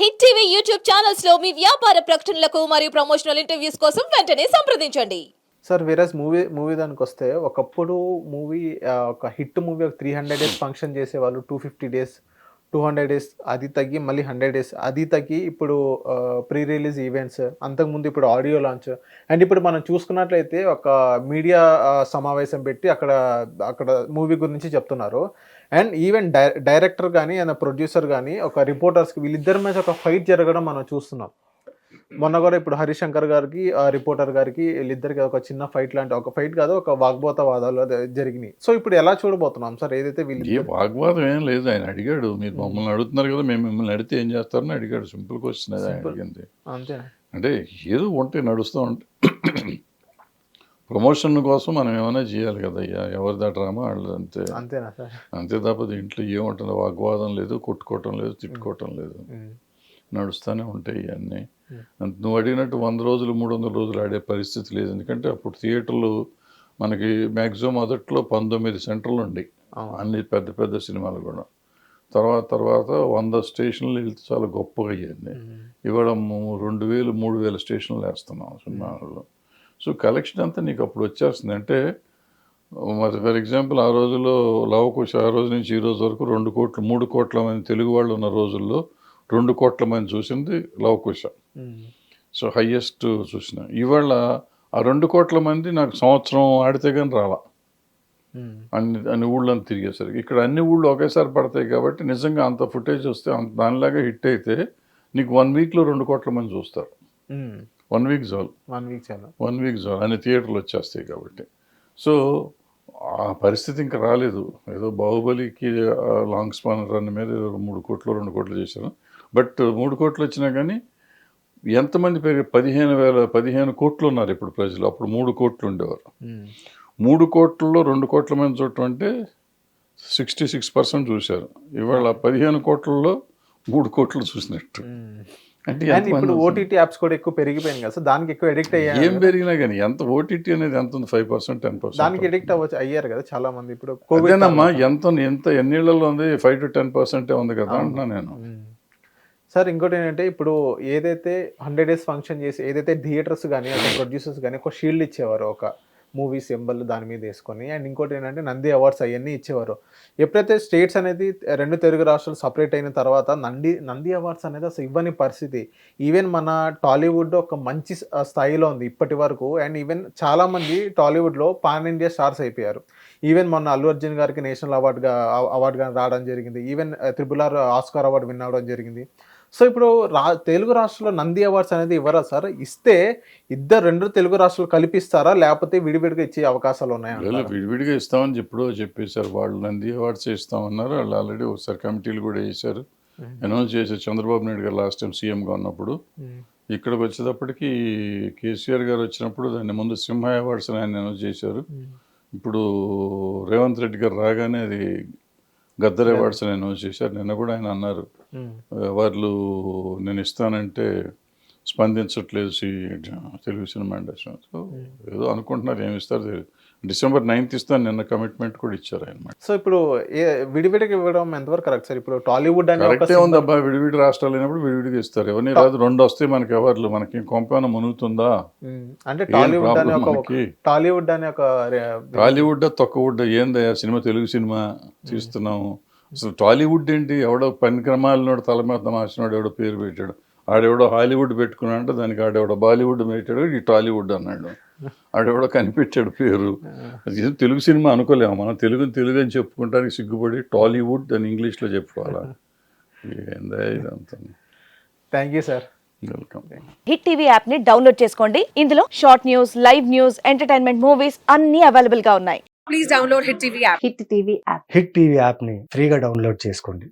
Hit TV YouTube ఛానల్స్లో మీ వ్యాపార ప్రకటనలకు మరియు ప్రమోషనల్ ఇంటర్వ్యూస్ కోసం వెంటనే సంప్రదించండి. సార్ వేరేస్ మూవీ మూవీ దానికి వస్తే ఒకప్పుడు మూవీ ఒక హిట్ మూవీ ఒక త్రీ హండ్రెడ్ డేస్ ఫంక్షన్ చేసేవాళ్ళు. Two fifty days two hundred days అది తగ్గి మళ్ళీ హండ్రెడ్ డేస్ అది తగ్గి ఇప్పుడు ప్రీ రిలీజ్ ఈవెంట్స్ అంతకుముందు ఇప్పుడు ఆడియో లాంచ్ అండ్ ఇప్పుడు మనం చూసుకున్నట్లయితే ఒక మీడియా సమావేశం పెట్టి అక్కడ అక్కడ మూవీ గురించి చెప్తున్నారు. అండ్ ఈవెన్ డై డైరెక్టర్ కానీ అండ్ ప్రొడ్యూసర్ కానీ ఒక రిపోర్టర్స్కి వీళ్ళిద్దరి మధ్య ఒక ఫైట్ జరగడం మనం చూస్తున్నాం. మొన్న కూడా ఇప్పుడు హరిశంకర్ గారికి ఆ రిపోర్టర్ గారికి వీళ్ళిద్దరికి ఒక చిన్న ఫైట్ లాంటి ఒక ఫైట్ కాదు ఒక వాగ్బోత వాదాలు జరిగినాయి. సో ఇప్పుడు ఎలా చూడబోతున్నాం సార్? ఏదైతే ఏ వీళ్ళు వాగ్వాదం ఏం లేదు ఆయన అడిగాడు. మీరు మమ్మల్ని అడుగుతున్నారు కదా మేము మిమ్మల్ని అడిగితే ఏం చేస్తారని అడిగాడు. Simple question. అడిగింది. అంతే అంటే ఏదో ఉంటే నడుస్తూ ఉంటే ప్రమోషన్ కోసం మనం ఏమైనా చేయాలి కదా అయ్యా. ఎవరిదా డ్రామా వాళ్ళు అంతే. అంతేనా సార్? అంతే తప్ప ఇంట్లో ఏముంటుంది? వాగ్వాదం లేదు కొట్టుకోవటం లేదు తిట్టుకోవటం లేదు. నడుస్తూనే ఉంటాయి ఇవన్నీ. అంత నువ్వు అడిగినట్టు వంద రోజులు మూడు వందల రోజులు ఆడే పరిస్థితి లేదు. ఎందుకంటే అప్పుడు థియేటర్లు మనకి మ్యాక్సిమం మొదట్లో పంతొమ్మిది సెంటర్లు ఉండి. అన్ని పెద్ద పెద్ద సినిమాలు కూడా. తర్వాత తర్వాత వంద స్టేషన్లు వెళ్తే చాలా గొప్పగా అయ్యింది. ఇవాళ రెండు వేలు మూడు వేల స్టేషన్లు వేస్తున్నాం సినిమాలలో సో కలెక్షన్ అంతా నీకు అప్పుడు వచ్చేస్తుంది అంటే మరి ఫర్ ఎగ్జాంపుల్ ఆ రోజుల్లో లవకుశ ఆ రోజు నుంచి ఈ రోజు వరకు రెండు కోట్లు మూడు కోట్ల మంది తెలుగు వాళ్ళు ఉన్న రోజుల్లో రెండు కోట్ల మంది చూసింది లవకుశ. సో హయ్యెస్ట్ చూసిన ఇవాళ ఆ రెండు కోట్ల మంది నాకు సంవత్సరం ఆడితే కానీ రాలా ఉమ్. అన్ని అన్ని ఊళ్ళని తిరిగేసరికి ఇక్కడ అన్ని ఊళ్ళు ఒకేసారి పడతాయి కాబట్టి నిజంగా అంత ఫుటేజ్ వస్తే అంత దానిలాగా హిట్ అయితే నీకు వన్ వీక్లో రెండు కోట్ల మంది చూస్తారు ఉమ్. వన్ వీక్ చాలు వన్ వీక్ చాలా వన్ వీక్ చాలు అన్ని థియేటర్లు వచ్చేస్తాయి కాబట్టి. సో ఆ పరిస్థితి ఇంకా రాలేదు. ఏదో బాహుబలికి లాంగ్ స్పాన్ రన్ మీద ఏదో మూడు కోట్లు రెండు కోట్లు చేశారు బట్ మూడు కోట్లు వచ్చినా కానీ ఎంతమంది పెరిగి పదిహేను వేల పదిహేను కోట్లు ఉన్నారు ఇప్పుడు ప్రజలు. అప్పుడు మూడు కోట్లు ఉండేవారు. ఉమ్. మూడు కోట్లలో రెండు కోట్ల మంది చూడటం అంటే సిక్స్టీ సిక్స్ పర్సెంట్ చూశారు. ఇవాళ పదిహేను కోట్లలో మూడు కోట్లు చూసినట్టు. అంటే అండ్ ఇప్పుడు? ఓటీటీ యాప్స్ కూడా ఎక్కువ పెరిగిపోయింది కదా దానికి ఎక్కువ ఎడిక్ట్ ఏం అయ్యారు కదా. పెరిగినా కానీ ఎంత ఓటీటీ అనేది ఎంత ఉంది? ఫైవ్ పర్సెంట్ టెన్ దానికి పర్సెంట్ ఎడిక్ట్ అవ్వచ్చు అయ్యారు కదా చాలా మంది ఇప్పుడు కోవిడ్ అదేనమ్మా ఎంత ఎంత ఎన్నేళ్ళలో ఉంది? ఫైవ్ టు టెన్ పర్సెంటే ఉంది కదా అంటున్నా నేను. సార్ ఇంకోటి ఏంటంటే ఇప్పుడు ఏదైతే హండ్రెడ్ డేస్ ఫంక్షన్ చేసి ఏదైతే థియేటర్స్ కానీ ప్రొడ్యూసర్స్ కానీ ఒక షీల్డ్ ఇచ్చేవారు ఒక మూవీ సింబల్ దాని మీద వేసుకొని అండ్ ఇంకోటి ఏంటంటే నంది అవార్డ్స్ అవన్నీ ఇచ్చేవారు. ఎప్పుడైతే స్టేట్స్ అనేది రెండు తెలుగు రాష్ట్రాలు సపరేట్ అయిన తర్వాత నంది నంది అవార్డ్స్ అనేది అసలు ఇవ్వని పరిస్థితి. ఈవెన్ మన టాలీవుడ్ ఒక మంచి స్థాయిలో ఉంది ఇప్పటి వరకు అండ్ ఈవెన్ చాలామంది టాలీవుడ్లో పాన్ ఇండియా స్టార్స్ అయిపోయారు. ఈవెన్ మొన్న అల్లు అర్జున్ గారికి నేషనల్ అవార్డుగా అవార్డుగా రావడం జరిగింది. Even triple R Oscar award win అవడం జరిగింది. సో ఇప్పుడు రా తెలుగు రాష్ట్రాల్లో నంది అవార్డ్స్ అనేది ఇవ్వరా సార్? ఇస్తే ఇద్దరు రెండు తెలుగు రాష్ట్రాలు కల్పిస్తారా? లేకపోతే విడివిడిగా ఇచ్చే అవకాశాలు ఉన్నాయా విడివిడిగా ఇస్తామని ఎప్పుడో చెప్పేశారు. వాళ్ళు నంది అవార్డ్స్ ఇస్తామన్నారు. వాళ్ళు ఆల్రెడీ ఒకసారి కమిటీలు కూడా వేశారు. అనౌన్స్ చేశారు. చంద్రబాబు నాయుడు గారు లాస్ట్ టైం సీఎంగా ఉన్నప్పుడు. ఇక్కడికి వచ్చేటప్పటికి కేసీఆర్ గారు వచ్చినప్పుడు దాన్ని ముందు సింహ అవార్డ్స్ అని ఆయన అనౌన్స్ చేశారు. ఇప్పుడు రేవంత్ రెడ్డి గారు రాగానే అది గద్దర్ అవార్డ్స్ అనౌన్స్ చేశారు. నిన్న కూడా ఆయన అన్నారు. వాళ్ళు నేను ఇస్తానంటే స్పందించట్లేదు see Telugu cinema industry. So ఏదో అనుకుంటున్నారు ఏమి ఇస్తారు తెలియదు డిసెంబర్ నైన్త్ ఇస్తాను నిన్న కమిట్మెంట్ కూడా ఇచ్చారు ఆయన సో ఇప్పుడు ఏ విడివిడిగా ఇవ్వడం ఎంతవరకు కరెక్ట్ సార్? ఇప్పుడు టాలీవుడ్ కరెక్టే ఉంది అబ్బా విడివిడి రాష్ట్రాలు అయినప్పుడు విడివిడిగా ఇస్తారు. ఎవరిని రాదు రెండు వస్తే మనకి ఎవరు మనకి కొంపన మునుగుతుందా? మ్మ్. అంటే టాలీవుడ్ అనే ఒక? టాలీవుడ్ అనే ఒక టాలీవుడ్ తొక్కవుడ్ ఏందయ్యా సినిమా తెలుగు సినిమా తీస్తున్నాము అసలు టాలీవుడ్ ఏంటి? ఎవడో పనిక్రమాలనోడు తల మీద మార్చినోడు ఎవడో పేరు పెట్టాడు. ఆడెవడో హాలీవుడ్ పెట్టుకున్నాడంటే దానికి ఆడెవడో బాలీవుడ్ పెట్టాడు ఈ టాలీవుడ్ అన్నాడు. ఆడెవడో కనిపెట్టాడు పేరు. తెలుగు సినిమా అనుకోలేము మనం. తెలుగు తెలుగు అని చెప్పుకుంటానికి సిగ్గుపడి టాలీవుడ్ అని ఇంగ్లీష్లో చెప్పుకోవాలా? ఏందా ఇదంతా thank you sir. Welcome. Hit TV యాప్ని డౌన్లోడ్ చేసుకోండి. ఇందులో short news live news entertainment movies అన్ని అవైలబుల్గా ఉన్నాయి. Please download Hit TV app. Hit TV app hit TV యాప్ని ఫ్రీగా డౌన్లోడ్ చేసుకోండి.